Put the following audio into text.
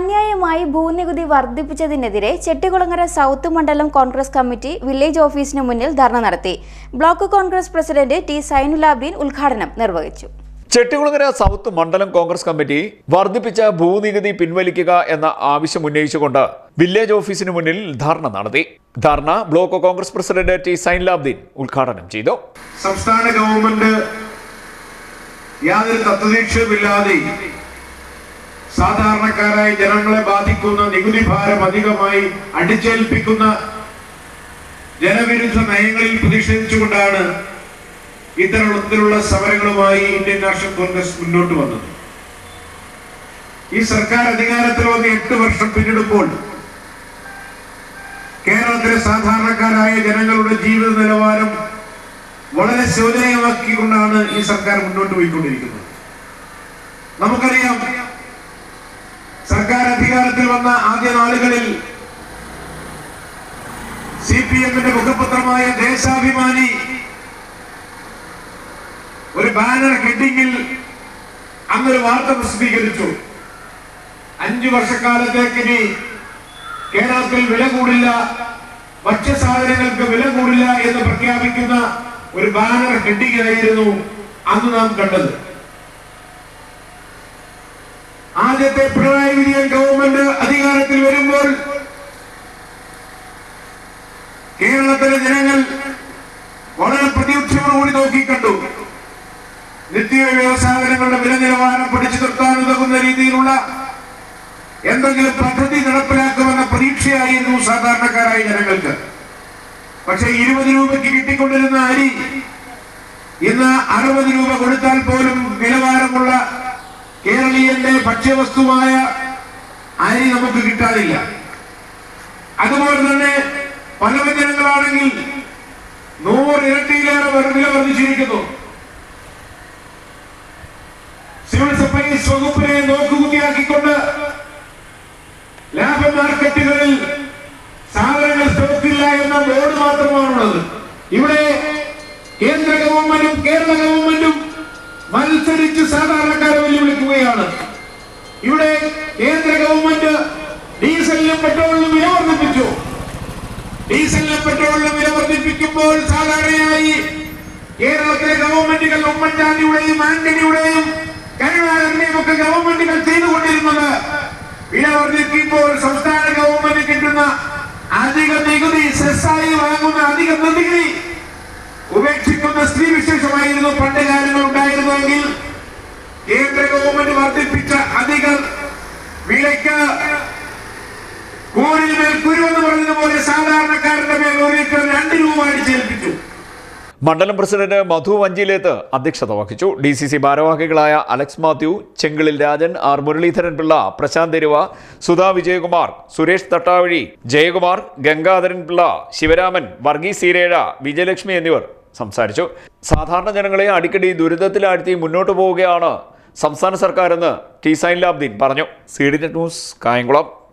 അന്യായമായി ഭൂനികുതി വർദ്ധിപ്പിച്ചതിനെതിരെ ചെട്ടികുളങ്ങര സൗത്ത് മണ്ഡലം കോൺഗ്രസ് കമ്മിറ്റി വില്ലേജ് ഓഫീസിന് മുന്നിൽ ധർണ നടത്തി. Block Congress president T Zainulabdeen ഉദ്ഘാടനം നിർവഹിച്ചു. ചെട്ടികുളങ്ങര സൗത്ത് മണ്ഡലം കോൺഗ്രസ് കമ്മിറ്റി വർദ്ധിപ്പിച്ച ഭൂനികുതി പിൻവലിക്കുക എന്ന ആവശ്യം ഉന്നയിച്ചുകൊണ്ട് വില്ലേജ് ഓഫീസിന് മുന്നിൽ ധർണ നടത്തി. Dharna block Congress president T Zainulabdeen ഉദ്ഘാടനം ചെയ്തു. സംസ്ഥാന ഗവൺമെന്റ് യാതൊരു തത്വദീക്ഷയുമില്ലാതെ സാധാരണക്കാരായ ജനങ്ങളെ ബാധിക്കുന്ന നികുതി ഭാരം അധികമായി അടിച്ചേൽപ്പിക്കുന്ന ജനവിരുദ്ധ നയങ്ങളിൽ പ്രതിഷേധിച്ചുകൊണ്ടാണ് ഇത്തരത്തിലുള്ള സമരങ്ങളുമായി ഇന്ത്യൻ നാഷണൽ കോൺഗ്രസ് മുന്നോട്ട് വന്നത്. ഈ സർക്കാർ അധികാരത്തിൽ വന്ന് എട്ട് വർഷം പിന്നിടുമ്പോൾ കേരളത്തിലെ സാധാരണക്കാരായ ജനങ്ങളുടെ ജീവിത നിലവാരം വളരെ ശോചനീയമാക്കിക്കൊണ്ടാണ് ഈ സർക്കാർ മുന്നോട്ട് പോയിക്കൊണ്ടിരിക്കുന്നത്. നമുക്കറിയാം സർക്കാർ അധികാരത്തിൽ വന്ന ആദ്യ നാളുകളിൽ സി പി എമ്മിന്റെ മുഖപത്രമായ ദേശാഭിമാനി ഒരു ബാനർ ഹെഡിങ്ങിൽ അന്നൊരു വാർത്ത പ്രസിദ്ധീകരിച്ചു. അഞ്ചു വർഷക്കാലത്തേക്ക് ഇനി കേരളത്തിൽ വില കൂടില്ല ഭക്ഷ്യസാധനങ്ങൾക്ക് വില കൂടില്ല എന്ന് പ്രഖ്യാപിക്കുന്ന ഒരു ബാനർ ഹെഡിങ്ങിലായിരുന്നു അന്ന് നാം കണ്ടത്. ആദ്യത്തെ പിണറായി വിജയൻ ഗവൺമെന്റ് അധികാരത്തിൽ വരുമ്പോൾ കേരളത്തിലെ ജനങ്ങൾ വളരെ പ്രതീക്ഷയോടുകൂടി നോക്കിക്കണ്ടു നിത്യ വ്യവസായങ്ങളുടെ വില നിലവാരം പിടിച്ചു നിർത്താൻ ഉതകുന്ന രീതിയിലുള്ള എന്തെങ്കിലും പദ്ധതി നടപ്പിലാക്കുമെന്ന പ്രതീക്ഷയായിരുന്നു സാധാരണക്കാരായ ജനങ്ങൾക്ക്. പക്ഷെ ഇരുപത് രൂപയ്ക്ക് കിട്ടിക്കൊണ്ടിരുന്ന അരി ഇന്ന് അറുപത് രൂപ കൊടുത്താൽ പോലും നിലവാരമുള്ള കേരളീയന്റെ ഭക്ഷ്യവസ്തുവായ അരി നമുക്ക് കിട്ടാറില്ല. അതുപോലെ തന്നെ പലവ്യഞ്ജനങ്ങളാണെങ്കിൽ നൂറ് ഇരട്ടിയിലേറെ വില വർദ്ധിച്ചിരിക്കുന്നു. സിവിൽ സപ്ലൈസ് വകുപ്പിനെ നോക്കുകുത്തിയാക്കിക്കൊണ്ട് ലാഭ മാർക്കറ്റുകളിൽ സാധനങ്ങൾ സ്റ്റോക്കില്ല എന്ന ബോർഡ് മാത്രമാണുള്ളത് ഇവിടെ കേന്ദ്ര ഗവൺമെന്റും കേരള ഗവൺമെന്റും മത്സരിച്ച് സാധാരണക്കാരെ വെല്ലുവിളിക്കുകയാണ്. ഇവിടെ കേന്ദ്ര ഗവൺമെന്റ് ഡീസലിനും പെട്രോളിനും വില വർദ്ധിപ്പിച്ചു. ഡീസലിനും പെട്രോളിനും വില വർദ്ധിപ്പിക്കുമ്പോൾ സാധാരണയായി കേരളത്തിലെ ഗവൺമെന്റുകൾ ഉമ്മൻചാണ്ടിയുടെയും ആന്റണിയുടെയും കരുണാകരന്റെയും ഒക്കെ ഗവൺമെന്റുകൾ ചെയ്തുകൊണ്ടിരുന്നത്. വില വർദ്ധിക്കുമ്പോൾ സംസ്ഥാന ഗവൺമെന്റ് കിട്ടുന്ന അധിക നികുതി സെസ്സായി വാങ്ങുന്ന അധിക നികുതി ഉപേക്ഷിക്കുന്ന സ്ത്രീ വിശേഷമായിരുന്നു പണ്ട് കാലങ്ങൾ ഉണ്ടായിരുന്നുവെങ്കിൽ കേന്ദ്ര ഗവൺമെന്റ് വർദ്ധിപ്പിച്ച അധിക വിലയ്ക്ക് കൂരിൽ മേൽ കുരുവെന്ന് പറഞ്ഞതുപോലെ സാധാരണക്കാരന്റെ മേൽ ഒരു ലിറ്റർ രണ്ട് രൂപ അടിച്ചേൽപ്പിച്ചു മണ്ഡലം പ്രസിഡന്റ് മധു വഞ്ചിലേത്ത് അധ്യക്ഷത വഹിച്ചു. ഡി സി സി ഭാരവാഹികളായ അലക്സ് മാത്യു ചെങ്കിളിൽ രാജൻ ആർ മുരളീധരൻ പിള്ള പ്രശാന്ത് തെരുവ സുധാ വിജയകുമാർ സുരേഷ് തട്ടാവഴി ജയകുമാർ ഗംഗാധരൻ പിള്ള ശിവരാമൻ വർഗീസ് സീരേഴ വിജയലക്ഷ്മി എന്നിവർ സംസാരിച്ചു. സാധാരണ ജനങ്ങളെ അടിക്കടി ദുരിതത്തിലാഴ്ത്തി മുന്നോട്ട് പോവുകയാണ് സംസ്ഥാന സർക്കാരെന്ന് ടി സൈൻ ലാബ്ദീൻ പറഞ്ഞു. C D news Kayamkulam.